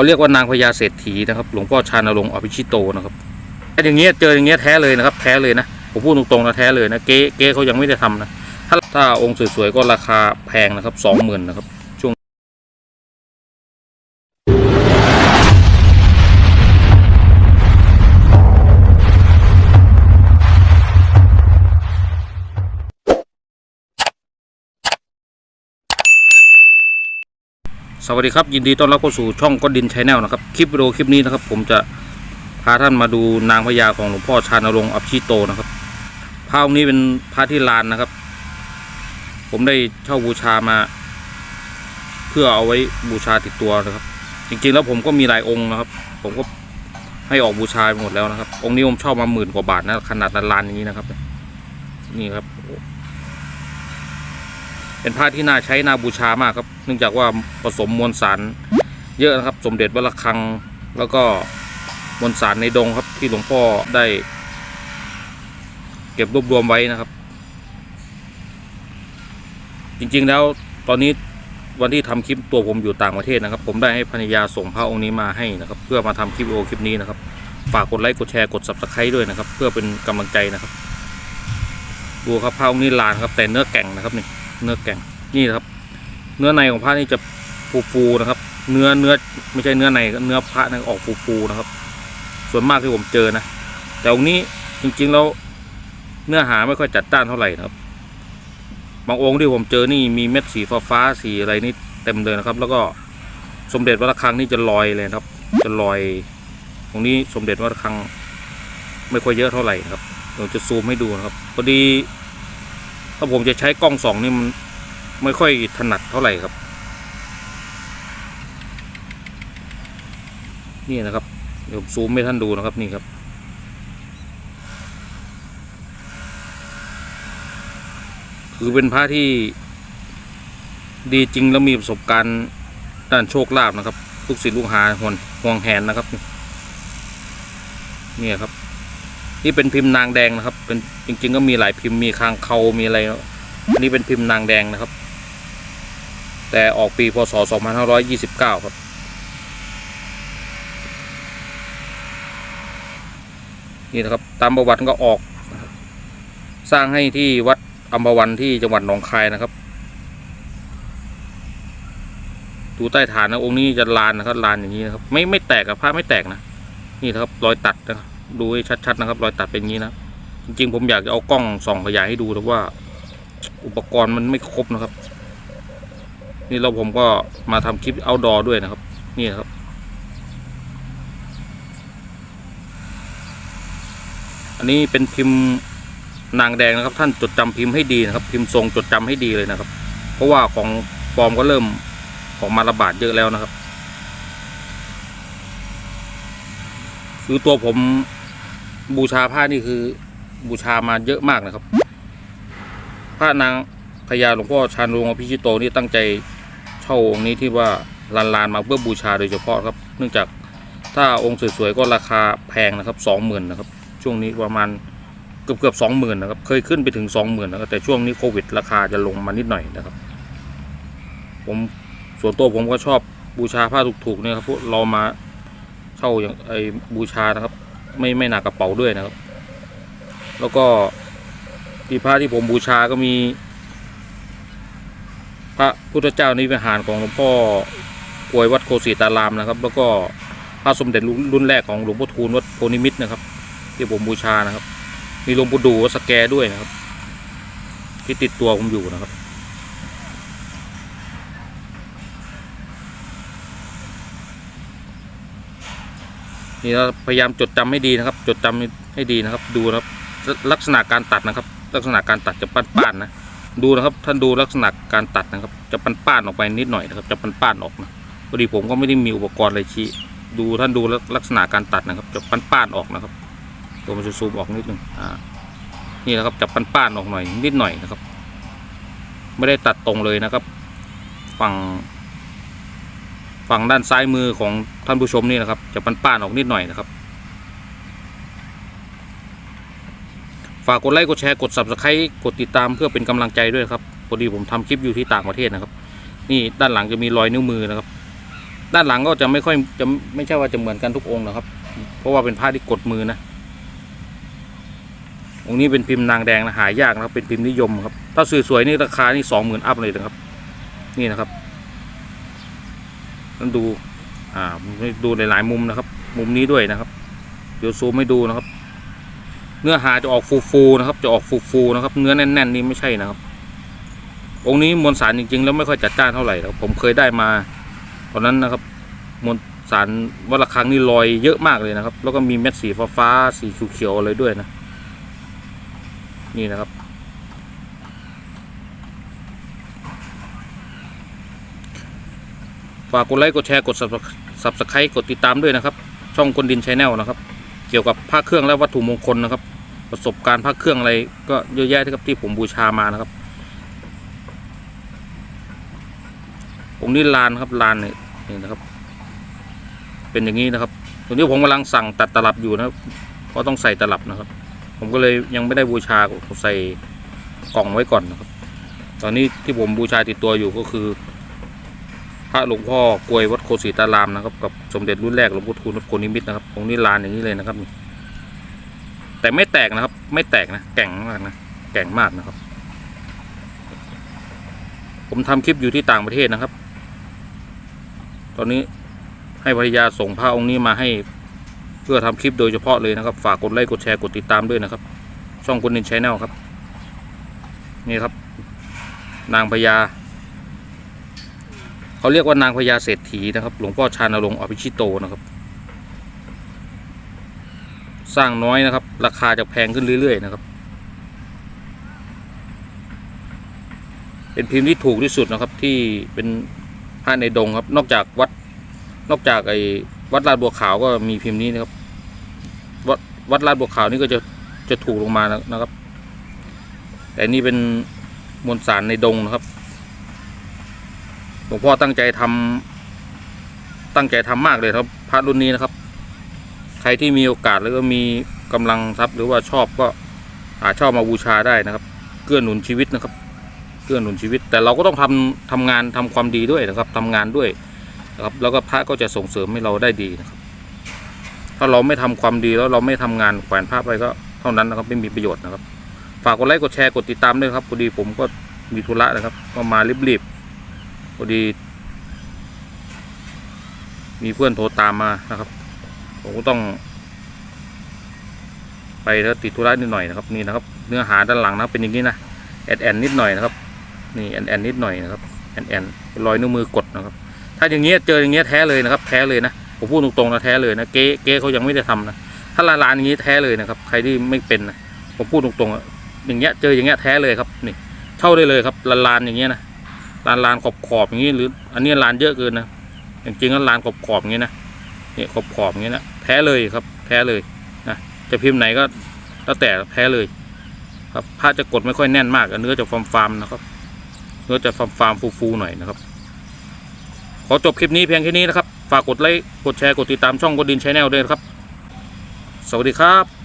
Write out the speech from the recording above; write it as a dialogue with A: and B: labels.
A: เขาเรียกว่านางพญาเศรษฐีนะครับ หลวงพ่อชานรงค์อภิชิโตนะครับถ้าอย่างเงี้ยเจออย่างเงี้ยแท้เลยนะครับ แท้เลยนะผมพูดตรงๆนะแท้เลยนะเก๊เก๊เขายังไม่ได้ทำนะถ้าถ้าองค์สวยๆก็ราคาแพงนะครับสองหมื่นนะครับ สวัสดีครับยินดีต้อนรับเข้าสู่ช่องก้นดินชาแนลนะครับคลิปวิดีโอคลิปนี้นะครับ ผมจะพาท่านมาดูนางพญาของหลวงพ่อชานรงค์อัพชิโตนะครับพระองค์นี้เป็นพระที่ลานนะครับ ผมได้เช่าบูชามา เพื่อเอาไว้บูชาติดตัวนะครับ จริงๆแล้วผมก็มีหลายองค์นะครับ ผมก็ให้ออกบูชาไปหมดแล้วนะครับ องค์นี้ผมเช่ามาหมื่นกว่าบาทนะขนาดลานอย่างนี้นะครับ นี่ครับ เป็นผ้าที่น่าใช้น่าบูชามากครับ เนื่องจากว่าผสมมวลสารเยอะนะครับ สมเด็จวัดระฆัง แล้วก็มวลสารในดงครับที่หลวงพ่อได้ เก็บรวบรวมไว้นะครับ จริงๆแล้วตอนนี้วันที่ทำคลิปตัวผมอยู่ต่างประเทศนะครับ ผมได้ให้ภรรยาส่งพระองค์นี้มาให้นะครับ เพื่อมาทำคลิปโอคลิปนี้นะครับ ฝากกดไลค์กดแชร์กด subscribe ด้วยนะครับ เพื่อเป็นกำลังใจนะครับ ดูครับพระองค์นี้ลานครับแต่เนื้อแก่งนะครับนี่ เนื้อแก่งนี่นะครับ เนื้อในของพระนี่จะฟูๆนะครับ เนื้อเนื้อไม่ใช่เนื้อในเนื้อพระนะออกฟูๆนะครับ ส่วนมากที่ผมเจอนะแต่องค์นี้จริงๆแล้วเนื้อหาไม่ค่อยจัดจ้านเท่าไหร่นะครับ บางองค์ที่ผมเจอนี่มีเม็ดสีฟ้าสีอะไรนี่เต็มเลยนะครับ แล้วก็สมเด็จวัดระฆังนี่จะลอยเลยครับ จะลอย ตรงนี้สมเด็จวัดระฆังไม่ค่อยเยอะเท่าไหร่นะครับเดี๋ยวจะซูมให้ดูนะครับพอดี ถ้าผมจะใช้กล้องสองนี่มันไม่ค่อยถนัดเท่าไหร่ครับ นี่นะครับ เดี๋ยวซูมให้ท่านดูนะครับนี่ครับ คือเป็นพระที่ดีจริงแล้วมีประสบการณ์ด้านโชคลาภนะครับลูกศิษย์ลูกหาห่วงห่วงแหนนะครับนี่ครับ นี่เป็นพิมพ์นางแดงนะครับ เป็นจริง ๆ ก็มีหลายพิมพ์มีคางเขามีอะไรอันนี้เป็นพิมพ์นางแดงนะครับ แต่ออกปีพศ 2529 ครับ นี่นะครับตามประวัติก็ออก สร้างให้ที่วัดอัมพวันที่จังหวัดหนองคายนะครับดูใต้ฐานนะองค์นี้จะลานนะครับลานอย่างนี้นะครับ ไม่ไม่แตกกับผ้าไม่แตกนะ นี่นะครับรอยตัดนะครับ ดูให้ชัดๆนะครับ รอยตัดเป็นอย่างนี้นะจริงๆ ผมอยากจะเอากล้องส่องขยายให้ดูแต่ว่า อุปกรณ์มันไม่ครบนะครับ นี่เราผมก็มาทำคลิปเอาดอด้วยนะครับ นี่นครับ อันนี้เป็นพิมพ์นางแดงนะครับ ท่านจดจำพิมพ์ให้ดีนะครับ พิมพ์ทรงจดจำให้ดีเลยนะครับ เพราะว่าของปลอมก็เริ่มออกมาระบาดเยอะแล้วนะครับ คือตัวผม บูชาผ้านี่คือบูชามาเยอะมากนะครับพระนางพญาหลวงพ่อชาญรงค์อภิชิตโตนี่ตั้งใจเช่าองค์นี้ที่ว่าลานลานๆมาเพื่อบูชาโดยเฉพาะครับ เนื่องจากถ้าองค์สวยๆก็ราคาแพงนะครับสองหมื่นนะครับ ช่วงนี้ประมาณเกือบเกือบสองหมื่นนะครับ เคยขึ้นไปถึงสองหมื่นนะครับแต่ช่วงนี้โควิด ราคาจะลงมานิดหน่อยนะครับ ผมส่วนตัวผมก็ชอบบูชาผ้าถูกๆเนี่ยครับพวกเรามาเช่าอย่างไอ้บูชานะครับ ไม่ไม่หนักกระเป๋าด้วยนะครับ แล้วก็ที่พระที่ผมบูชาก็มี พระพุทธเจ้านิวิหารของหลวงพ่อกวยวัดโคสิตารามนะครับ แล้วก็พระสมเด็จรุ่นแรกของหลวงพ่อทูลวัดโพนิมิตรนะครับ ที่ผมบูชานะครับ มีหลวงปู่ดูวัดสแกด้วยนะครับ ที่ติดตัวผมอยู่นะครับ นี่เราพยายามจดจำให้ดีนะครับ จดจำให้ดีนะครับ ดูนะครับ ลักษณะการตัดนะครับ ลักษณะการตัดจะป้านๆนะดูนะครับ ท่านดูลักษณะการตัดนะครับ จะป้านๆออกไปนิดหน่อยนะครับ จะป้านๆออกนะพอดีผมก็ไม่ได้มีอุปกรณ์อะไรชี้ดูท่านดูลักษณะการตัดนะครับ จะป้านๆออกนะครับ ตัวมันจะซูมออกนิดนึงอ่านี่นะครับจะป้านๆออกหน่อยนิดหน่อยนะครับ ไม่ได้ตัดตรงเลยนะครับ ฝั่ง ฝั่งด้านซ้ายมือของท่านผู้ชมนี่นะครับ จะป้านๆออกนิดหน่อยนะครับ ฝากกดไลค์กดแชร์กด subscribe กดติดตามเพื่อเป็นกำลังใจด้วยครับพอดีผมทำคลิปอยู่ที่ต่างประเทศนะครับ นี่ด้านหลังจะมีรอยนิ้วมือนะครับ ด้านหลังก็จะไม่ค่อยจะไม่ใช่ว่าจะเหมือนกันทุกองค์นะครับ เพราะว่าเป็นผ้าที่กดมือนะองค์นี้เป็นพิมพ์นางแดงนะหายากนะครับเป็นพิมพ์นิยมครับถ้าสวยๆนี่ราคานี่สองหมื่นอัพเลยนะครับ นี่นะครับ นั่นดูอ่าดูในหลายมุมนะครับ มุมนี้ด้วยนะครับ เดี๋ยวซูมให้ดูนะครับ เนื้อหาจะออกฟูๆนะครับ จะออกฟูๆนะครับ เนื้อแน่นๆนี่ไม่ใช่นะครับ องค์นี้มวลสารจริงๆ แล้วไม่ค่อยจัดจ้านเท่าไหร่ครับผมเคยได้มาตอนนั้นนะครับมวลสารวัดระฆังนี่ลอยเยอะมากเลยนะครับ แล้วก็มีเม็ดสีฟ้าๆสีเขียวๆอะไรด้วยนะ นี่นะครับ ฝากกดไลค์กดแชร์กด subscribe กดติดตามด้วยนะครับ ช่องคนดินชาแนลนะครับ เกี่ยวกับผ้าเครื่องและวัตถุมงคลนะครับ ประสบการณ์ผ้าเครื่องอะไรก็เยอะแยะที่ครับที่ผมบูชามานะครับองค์นี้ลานครับลานเนี่ยนี่นะครับ เป็นอย่างนี้นะครับตรงนี้ผมกำลังสั่งตัดตลับอยู่นะครับเพราะต้องใส่ตลับนะครับ ผมก็เลยยังไม่ได้บูชาใส่กล่องไว้ก่อนนะครับ ตอนนี้ที่ผมบูชาติดตัวอยู่ก็คือ พระหลวงพ่อกลวยวัดโคศิตารามนะครับกับสมเด็จรุ่นแรกหลวงพ่อทูลวัดโคนิมิตนะครับองค์นี้ลานอย่างนี้เลยนะครับแต่ไม่แตกนะครับ ไม่แตกนะแก่งมากนะแก่งมากนะครับ ผมทำคลิปอยู่ที่ต่างประเทศนะครับ ตอนนี้ให้ภรรยาส่งพระองค์นี้มาให้เพื่อทำคลิปโดยเฉพาะเลยนะครับ ฝากกดไลค์กดแชร์กดติดตามด้วยนะครับ ช่องคนนินชแนลครับ นี่ครับ นางพญา เขาเรียกว่านางพญาเศรษฐีนะครับ หลวงพ่อชานรงค์อภิชิโตนะครับ สร้างน้อยนะครับ ราคาจะแพงขึ้นเรื่อยๆนะครับ เป็นพิมพ์ที่ถูกที่สุดนะครับที่เป็นพระในดงครับ นอกจากวัดนอกจากไอ้วัดลาดบัวขาวก็มีพิมพ์นี้นะครับ วัดวัดลาดบัวขาวนี่ก็จะจะถูกลงมานะครับ แต่นี่เป็นมวลสารในดงนะครับ หลวงพ่อตั้งใจทำตั้งใจทำมากเลยครับพระรุ่นนี้นะครับ ใครที่มีโอกาสแล้วก็มีกำลังทรัพย์หรือว่าชอบก็อาชอบมาบูชาได้นะครับ เกื้อหนุนชีวิตนะครับ เกื้อหนุนชีวิต แต่เราก็ต้องทำทำงานทำความดีด้วยนะครับทำงานด้วยนะครับ แล้วก็พระก็จะส่งเสริมให้เราได้ดีนะครับ ถ้าเราไม่ทำความดีแล้วเราไม่ทำงานแขวนภาพไปก็เท่านั้นนะครับไม่มีประโยชน์นะครับ ฝากกดไลค์กดแชร์กดติดตามด้วยครับพอดีผมก็มีธุระนะครับก็มารีบๆ พอดี มีเพื่อนโทรตามมานะครับ ผมก็ต้อง ไปแล้วติดธุระนิดหน่อยนะครับ นี่นะครับ เนื้อหาด้านหลังนะเป็นอย่างนี้นะแอนแอนนิดหน่อยนะครับ นี่แอนแอนนิดหน่อยนะครับแอนแอนเป็นรอยนิ้วมือกดนะครับ ถ้าอย่างเงี้ยเจออย่างเงี้ยแท้เลยนะครับ แท้เลยนะผมพูดตรงๆนะแท้เลยนะเก๊เก๊เขายังไม่ได้ทำนะถ้าลานลานอย่างงี้แท้เลยนะครับ ใครที่ไม่เป็นนะผมพูดตรงๆอะอย่างเงี้ยเจออย่างเงี้ยแท้เลยครับนี่เช่าได้เลยครับลานลานอย่างเงี้ยนะ ลานลานขอบขอบอย่างงี้หรือ อันนี้ลานเยอะเกินนะจริงๆก็ลานขอบขอบอย่างงี้นะเนี่ยขอบขอบอย่างงี้นะแท้เลยครับแท้เลยนะจะพิมพ์ไหนก็แล้วแต่แท้เลย ครับผ้าจะกดไม่ค่อยแน่นมากเนื้อจะฟาร์มๆนะครับเนื้อจะฟาร์มๆฟูๆหน่อยนะครับ ขอจบคลิปนี้เพียงแค่นี้นะครับ ฝากกดไลค์กดแชร์กดติดตามช่องกดดินชาแนลด้วยนะครับ สวัสดีครับ